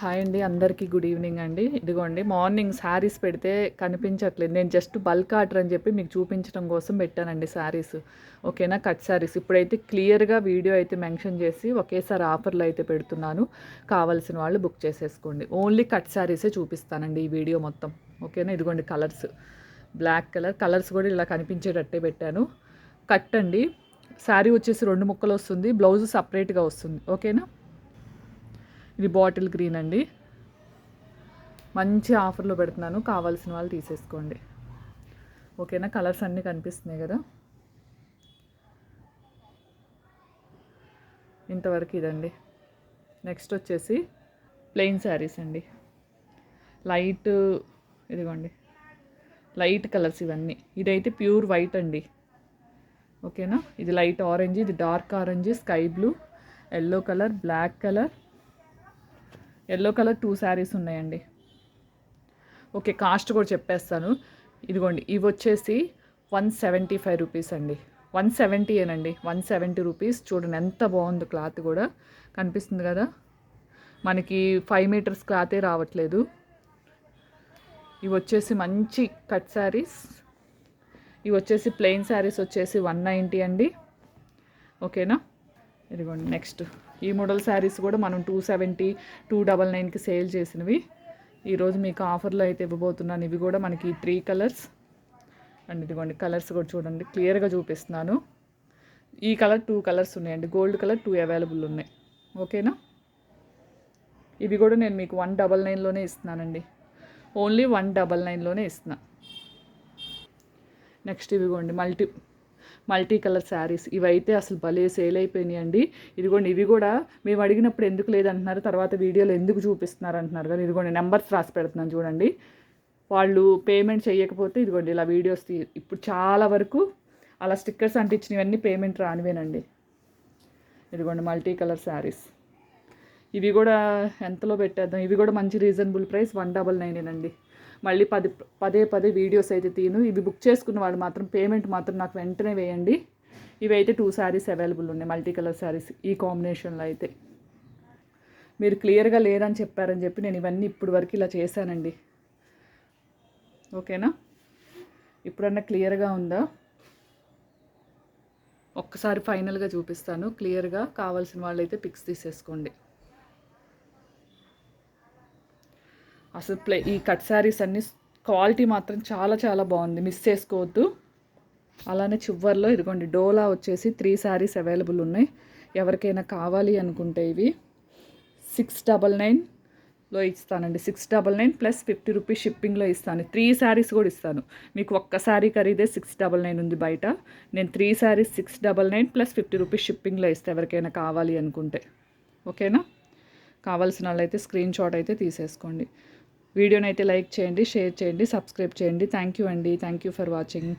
Hi అండి అందరికీ good evening అండి. ఇదిగోండి మార్నింగ్ శారీస్ పెడితే కనిపించట్లేదు. నేను జస్ట్ బల్క్ ఆర్డర్ అని చెప్పి మీకు చూపించడం కోసం పెట్టానండి శారీస్. ఓకేనా? కట్ శారీస్. ఇప్పుడైతే క్లియర్గా వీడియో అయితే మెన్షన్ చేసి ఒకేసారి ఆఫర్లు అయితే పెడుతున్నాను. కావాల్సిన వాళ్ళు బుక్ చేసేసుకోండి. ఓన్లీ కట్ శారీసే చూపిస్తానండి ఈ వీడియో మొత్తం. ఓకేనా? ఇదిగోండి కలర్స్. Black colour. కలర్స్ కూడా ఇలా కనిపించేటట్టే పెట్టాను. కట్ అండి శారీ వచ్చేసి రెండు ముక్కలు వస్తుంది. బ్లౌజ్ సపరేట్గా వస్తుంది. ఓకేనా? ఇది బాటిల్ గ్రీన్ అండి. మంచి ఆఫర్లో పెడుతున్నాను. కావాల్సిన వాళ్ళు తీసేసుకోండి. ఓకేనా? కలర్స్ అన్నీ కనిపిస్తున్నాయి కదా? ఇంతవరకు ఇదండి. నెక్స్ట్ వచ్చేసి ప్లెయిన్ శారీస్ అండి. లైట్ ఇదిగోండి. లైట్ కలర్స్ ఇవన్నీ. ఇదైతే ప్యూర్ వైట్ అండి. ఓకేనా? ఇది లైట్ ఆరెంజ్ ఇది dark orange sky blue yellow colour black colour yellow colour two saris ఉన్నాయండి. ఓకే కాస్ట్ కూడా చెప్పేస్తాను. ఇదిగోండి ఇవి వచ్చేసి వన్ సెవెంటీ ఫైవ్ రూపీస్ అండి. వన్ సెవెంటీయేనండి వన్ సెవెంటీ రూపీస్. చూడండి ఎంత బాగుంది క్లాత్ కూడా. కనిపిస్తుంది కదా? మనకి ఫైవ్ మీటర్స్ క్లాతే రావట్లేదు. ఇవి వచ్చేసి మంచి కట్ శారీస్. ఇవి వచ్చేసి ప్లెయిన్ శారీస్ వచ్చేసి వన్ నైంటీ అండి. ఓకేనా? ఇదిగోండి నెక్స్ట్. ఈ మోడల్ శారీస్ కూడా మనం టూ సెవెంటీ టూ డబల్ నైన్కి సేల్ చేసినవి. ఈరోజు మీకు ఆఫర్లో అయితే ఇవ్వబోతున్నాను. ఇవి కూడా మనకి త్రీ కలర్స్. అండ్ ఇదిగోండి కలర్స్ కూడా చూడండి. క్లియర్గా చూపిస్తున్నాను. ఈ కలర్ టూ కలర్స్ ఉన్నాయండి. గోల్డ్ కలర్ టూ అవైలబుల్ ఉన్నాయి. ఓకేనా? ఇవి కూడా నేను మీకు వన్ డబల్ నైన్లోనే ఇస్తున్నానండి. ఓన్లీ వన్ డబల్ నైన్లోనే ఇస్తున్నా. నెక్స్ట్ ఇవిగోండి మల్టీ మల్టీ కలర్ శారీస్ ఇవైతే అసలు భలే సేల్ అయిపోయినాయి అండి ఇదిగోండి ఇవి కూడా మేము అడిగినప్పుడు ఎందుకు లేదంటున్నారు తర్వాత వీడియోలో ఎందుకు చూపిస్తున్నారు అంటున్నారు కానీ ఇదిగోండి నెంబర్స్ రాసి పెడుతున్నాను చూడండి. వాళ్ళు పేమెంట్ చేయకపోతే ఇదిగోండి ఇలా వీడియోస్ ఇప్పుడు చాలా వరకు అలా స్టిక్కర్స్ అంటించినవన్నీ పేమెంట్ రానివేనండి. ఇదిగోండి మల్టీ కలర్ శారీస్. ఇవి కూడా ఎంతలో పెట్టేద్దాం? ఇవి కూడా మంచి reasonable price one double nine అండి మళ్ళీ పది పదే పదే వీడియోస్ అయితే తీను. ఇవి బుక్ చేసుకున్న వాళ్ళు మాత్రం పేమెంట్ మాత్రం నాకు వెంటనే వేయండి. ఇవి అయితే టూ శారీస్ అవైలబుల్ ఉన్నాయి మల్టీ కలర్ శారీస్ ఈ కాంబినేషన్లో అయితే. మీరు క్లియర్గా లేదని చెప్పారని చెప్పి నేను ఇవన్నీ ఇప్పుడు వరకు ఇలా చేశానండి. ఓకేనా? ఇప్పుడన్నా క్లియర్గా ఉందా? ఒక్కసారి ఫైనల్గా చూపిస్తాను. క్లియర్గా కావాల్సిన వాళ్ళైతే పిక్స్ తీసేసుకోండి. అసలు ప్లే ఈ కట్ శారీస్ అన్ని క్వాలిటీ మాత్రం చాలా చాలా బాగుంది. మిస్ చేసుకోవద్దు. అలానే చివర్లో ఇదిగోండి డోలా వచ్చేసి త్రీ శారీస్ అవైలబుల్ ఉన్నాయి. ఎవరికైనా కావాలి అనుకుంటే ఇవి. సిక్స్ డబల్ నైన్లో ఇస్తానండి. Six double nine plus fifty rupees షిప్పింగ్లో ఇస్తాను. త్రీ శారీస్ కూడా ఇస్తాను. మీకు ఒక్క శారీ ఖరీదే సిక్స్ డబల్ నైన్ ఉంది బయట. నేను three saris six double nine plus fifty rupees షిప్పింగ్లో ఇస్తాను ఎవరికైనా కావాలి అనుకుంటే. ఓకేనా? కావాల్సిన వాళ్ళైతే స్క్రీన్ షాట్ అయితే తీసేసుకోండి. వీడియోని అయితే లైక్ చేయండి షేర్ చేయండి సబ్స్క్రైబ్ చేయండి. థ్యాంక్ యూ అండి. Thank you for watching